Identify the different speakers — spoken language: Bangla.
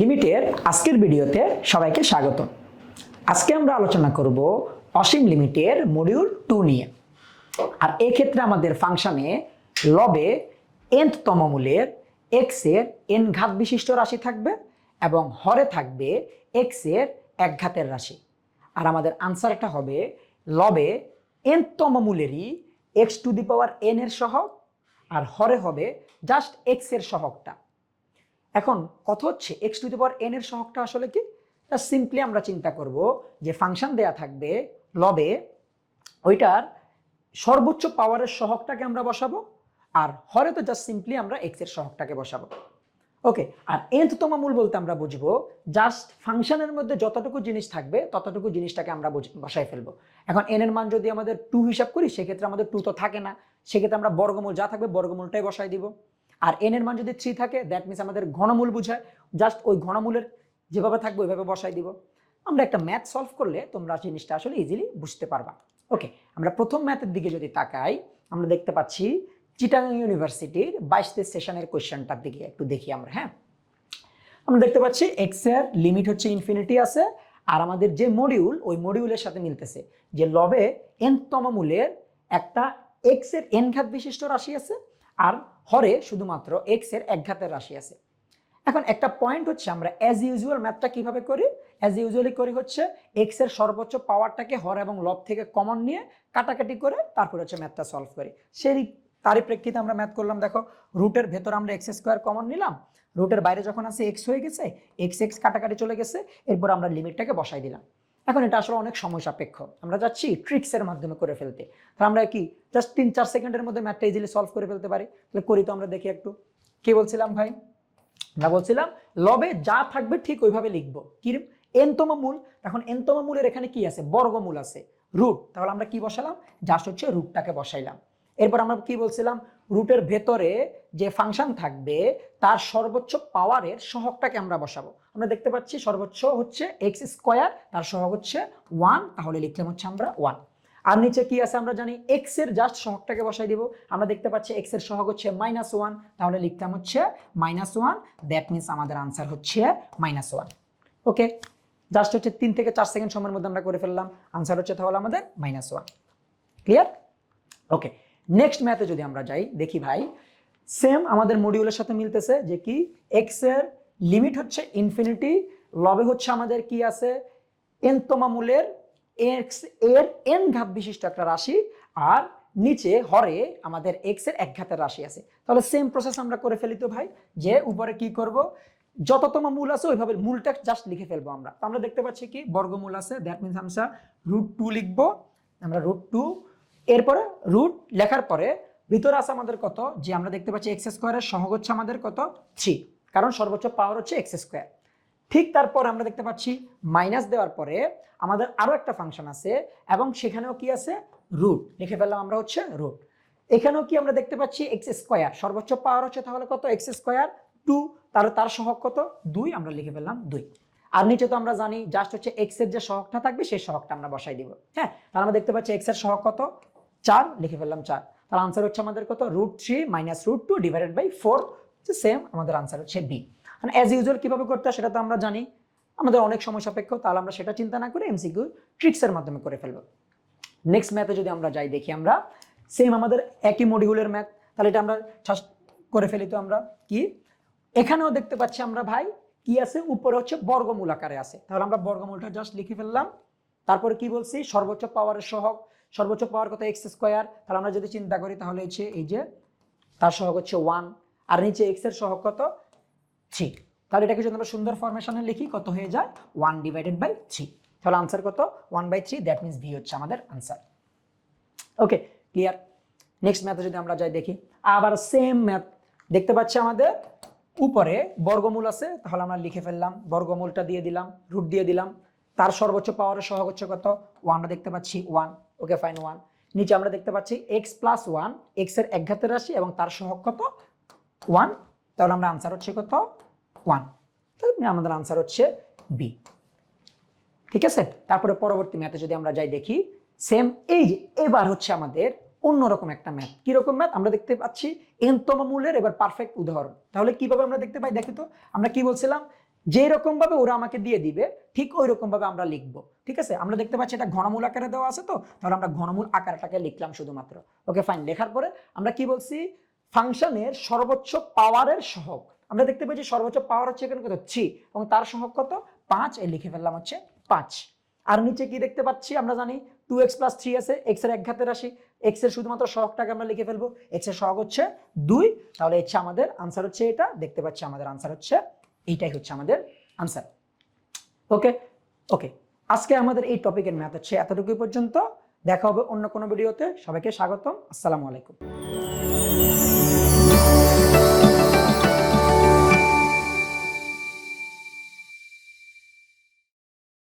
Speaker 1: লিমিটের আজকের ভিডিওতে সবাইকে স্বাগত। আজকে আমরা আলোচনা করব অসীম লিমিটের মডিউল টু নিয়ে। আর এক্ষেত্রে আমাদের ফাংশনে লবে এনতম মূলের এক্সের এন ঘাত বিশিষ্ট রাশি থাকবে এবং হরে থাকবে এক্সের এক ঘাতের রাশি। আর আমাদের আনসারটা হবে লবে এনতম মূলেরই x to the power n এর সহগ, আর হরে হবে জাস্ট এক্সের সহগটা। এখন কথা হচ্ছে x to the power n এর সহগটা আসলে কি? তা সিম্পলি আমরা চিন্তা করব যে ফাংশন দেয়া থাকবে লবে ওইটার সর্বোচ্চ পাওয়ারের সহগটাকে আমরা বসাবো, আর হরে তো জাস্ট সিম্পলি আমরা এক্সের সহগটাকে বসাবো। ওকে আর এনতম মূল বলতে আমরা বুঝব জাস্ট ফাংশনের মধ্যে যতটুকু জিনিস থাকবে, ততটুকু জিনিসটাকে আমরা বসায় ফেলব। এখন এন এর মান যদি আমাদের টু হিসাব করি, সেক্ষেত্রে আমাদের টু তো থাকে না। সেক্ষেত্রে আমরা বর্গমূল যা থাকবে, বর্গমূলটাই বসাই দিব। আর এন এর মান যদি থ্রি থাকে দ্যাট মিনস আমাদের ঘনমূল বুঝায়। জাস্ট ওই ঘনমূলের যেভাবে থাকবে, ওইভাবে বসাই দিব। আমরা একটা ম্যাথ সলভ করলে তোমরা জিনিসটা আসলে ইজিলি বুঝতে পারবা। ওকে আমরা প্রথম ম্যাথের দিকে যদি তাকাই, আমরা দেখতে পাচ্ছি চিটাগাং ইউনিভার্সিটির বাইশ সেশনের কোয়েশ্চেনটার দিকে একটু দেখি আমরা হ্যাঁ? আমরা দেখতে পাচ্ছি এক্সের লিমিট হচ্ছে ইনফিনিটি আছে, আর আমাদের যে মডিউল ওই মডিউলের সাথে মিলতেছে, যে লবে এনতম মূলের একটা এক্সের এন ঘাত বিশিষ্ট রাশি আছে, আর হরে শুধুমাত্র এক্সের এক ঘাতের রাশি আছে। এখন একটা পয়েন্ট হচ্ছে আমরা অ্যাজ ইউজুয়াল ম্যাথটা কীভাবে করি? অ্যাজ ইউজুয়ালি করি হচ্ছে এক্সের সর্বোচ্চ পাওয়ারটাকে হর এবং লব থেকে কমন নিয়ে কাটাকাটি করে তারপর হচ্ছে ম্যাথটা সলভ করি। সেই তারই প্রেক্ষিতে আমরা ম্যাথ করলাম, দেখো রুটের ভেতর আমরা এক্স স্কোয়ার কমন নিলাম। রুটের বাইরে যখন আছে এক্স হয়ে গেছে এক্স এক্স কাটাকাটি চলে গেছে, এরপর আমরা লিমিটটাকে বসাই দিলাম। এখন এটা আসলে অনেক সময় সাপেক্ষ। আমরা যাচ্ছি ট্রিক্সের মাধ্যমে করে ফেলতে। তাহলে আমরা কি জাস্ট তিন, চার সেকেন্ডের মধ্যে ম্যাথটা ইজিলি সলভ করে ফেলতে পারি? তাহলে করি তো আমরা দেখি একটু। কি বলছিলাম ভাই? আমরা বলছিলাম, লবে যা থাকবে ঠিক ওইভাবে লিখব। কি এনতম মূল। এখন এনতম মূলের এখানে কি আছে? বর্গমূল আছে। রুট তাহলে আমরা কি বসালাম? জাস্ট হচ্ছে রুটটাকে বসাইলাম। এরপর আমরা কি বলছিলাম? রুটের ভেতরে যে ফাংশন থাকবে, তার সর্বোচ্চ পাওয়ারের সহগটাকে আমরা বসাবো। আমরা দেখতে পাচ্ছি সর্বোচ্চ হচ্ছে এক্স স্কোয়ার তার সহগ হচ্ছে ওয়ান তাহলে লিখলাম হচ্ছে আমরা ওয়ান আর নিচে কি আছে আমরা জানি? এক্সের জাস্ট সহগটাকে বসাই দিব। আমরা দেখতে পাচ্ছি এক্সের সহগ হচ্ছে মাইনাস ওয়ান তাহলে লিখতাম হচ্ছে মাইনাস ওয়ান দ্যাট মিনস আমাদের আনসার হচ্ছে মাইনাস ওয়ান ওকে জাস্ট হচ্ছে তিন থেকে চার সেকেন্ড সময়ের মধ্যে আমরা করে ফেললাম। আনসার হচ্ছে তাহলে আমাদের minus one clear okay next ম্যাথে যদি আমরা যাই, দেখি ভাই সেম আমাদের মডিউলের সাথে মিলতেছে যে কি এক্সের লিমিট হচ্ছে ইনফিনিটি লবে হচ্ছে আমাদের কি আছে? এনতমা মূলের এক্সের এন ঘাত বিশিষ্ট একটা রাশি, আর নিচে হরে আমাদের এক্সের এক ঘাতের রাশি আছে। তাহলে সেম প্রসেস আমরা করে ফেলি তো ভাই, যে উপরে কি করব? যততম মূল আছে, ওইভাবে মূলটা জাস্ট লিখে ফেলব আমরা। তো আমরা দেখতে পাচ্ছি কি, বর্গমূল আছে দ্যাট মিনস আমরা রুট টু লিখব, আমরা রুট টু এরপরে রুট লেখার পরে ভিতরে আছে আমাদের কত? যে আমরা দেখতে পাচ্ছি এক্স স্কোয়ারের সহগ হচ্ছে আমাদের কত? থ্রি। কারণ সর্বোচ্চ পাওয়ার হচ্ছে এক্স স্কোয়ার। ঠিক তারপর আমরা দেখতে পাচ্ছি মাইনাস দেওয়ার পরে আমাদের আরও একটা ফাংশন আছে এবং সেখানেও কি আছে? রুট। লিখে ফেললাম আমরা হচ্ছে রুট। এখানেও কি আমরা দেখতে পাচ্ছি? X square. সর্বোচ্চ পাওয়ার হচ্ছে তাহলে কত? X square two. তার তার সহগ কত? দুই। আমরা লিখে ফেললাম দুই। আর নিচে তো আমরা জানি জাস্ট হচ্ছে এক্সের যে সহগটা থাকবে, সেই সহগটা আমরা বসাই দিব। হ্যাঁ? তাহলে আমরা দেখতে পাচ্ছি এক্সের সহগ কত? চার, লিখে ফেললাম চার। তাহলে আনসার হচ্ছে আমাদের কত? Root three minus root two divided by four same আমাদের আনসার হচ্ছে বি মানে অ্যাজ ইউজুয়াল কীভাবে করতে হয় সেটা তো আমরা জানি। আমাদের অনেক সময় সাপেক্ষ, তাহলে আমরা সেটা চিন্তা না করে এমসিকিউ ট্রিক্সের মাধ্যমে করে ফেলব। নেক্সট ম্যাথে যদি আমরা যাই, দেখি আমরা। সেম আমাদের একই মডিউলের ম্যাথ তাহলে এটা আমরা করে ফেলি তো আমরা। কি? এখানেও দেখতে পাচ্ছি আমরা ভাই, কি আছে? উপরে হচ্ছে বর্গমূল আকারে আছে। তাহলে আমরা বর্গমূলটা জাস্ট লিখে ফেললাম। তারপরে কি বলছি? সর্বোচ্চ পাওয়ারের সহগ। সর্বোচ্চ পাওয়ার কত? X square. তাহলে আমরা যদি চিন্তা করি, তাহলে হচ্ছে এই যে তার সহগ হচ্ছে ওয়ান, আর নিচে এক্সের সহগ কত? থ্রি। তাহলে এটাকে যদি আমরা সুন্দর ফরমেশনে লিখি, কত হয়ে যায়? One divided by three. তাহলে আনসার কত? One by three that means V হচ্ছে আমাদের আনসার ওকে ক্লিয়ার নেক্সট ম্যাথে যদি আমরা যাই দেখি, আবার সেম ম্যাথ দেখতে পাচ্ছি আমাদের উপরে বর্গমূল আছে, তাহলে আমরা লিখে ফেললাম, বর্গমূলটা দিয়ে দিলাম রুট দিয়ে দিলাম। তার সর্বোচ্চ পাওয়ারের সহগ হচ্ছে কত? ওয়ানটা দেখতে পাচ্ছি ওয়ান ওকে ফাইন ওয়ান নিচে আমরা দেখতে পাচ্ছি এক্স প্লাস ওয়ান এক্সের এক ঘাতের রাশি এবং তার সহগ কত? ওয়ান তাহলে আমরা আনসার হচ্ছে কত? ওয়ান তাহলে আমাদের আনসার হচ্ছে বি ঠিক আছে? তারপরে পরবর্তী ম্যাথে যদি আমরা যাই দেখি সেম এই যে, এবার হচ্ছে আমাদের অন্যরকম একটা ম্যাথ কীরকম ম্যাথ আমরা দেখতে পাচ্ছি এনতম মূলের এবার পারফেক্ট উদাহরণ. তাহলে কীভাবে আমরা দেখতে পাই? দেখি তো, আমরা কি বলছিলাম? যে রকম ভাবে ওরা আমাকে দিয়ে দিবে, ঠিক ওই রকম ভাবে আমরা লিখব। ঠিক আছে? আমরা দেখতে পাচ্ছি এটা ঘনমূল আকারে দেওয়া আছে তো? তাহলে আমরা ঘনমূল আকারটাকে লিখলাম শুধুমাত্র। ওকে ফাইন লেখার পরে আমরা কি বলছি? ফাংশনের সর্বোচ্চ পাওয়ারের সহগ। আমরা দেখতে পাচ্ছি সর্বোচ্চ পাওয়ার হচ্ছে এখানে কত? থ্রি এবং তার সহগ কত? পাঁচ। এই লিখে ফেললাম হচ্ছে পাঁচ। আর নিচে কি দেখতে পাচ্ছি? আমরা জানি টু এক্স প্লাস থ্রি আছে এক্সের এক ঘাতের রাশি। এক্সের শুধুমাত্র সহগটাকে আমরা লিখে ফেলব। এক্সের সহগ হচ্ছে দুই। তাহলে হচ্ছে আমাদের আনসার হচ্ছে এটা। দেখতে পাচ্ছি আমাদের আনসার হচ্ছে এইটাই হচ্ছে আমাদের আনসার ওকে ওকে আজকে আমাদের এই টপিকের ম্যাথ হচ্ছে এতটুকু পর্যন্ত। দেখা হবে অন্য কোনো ভিডিওতে সবাইকে স্বাগতম। আসসালামু আলাইকুম।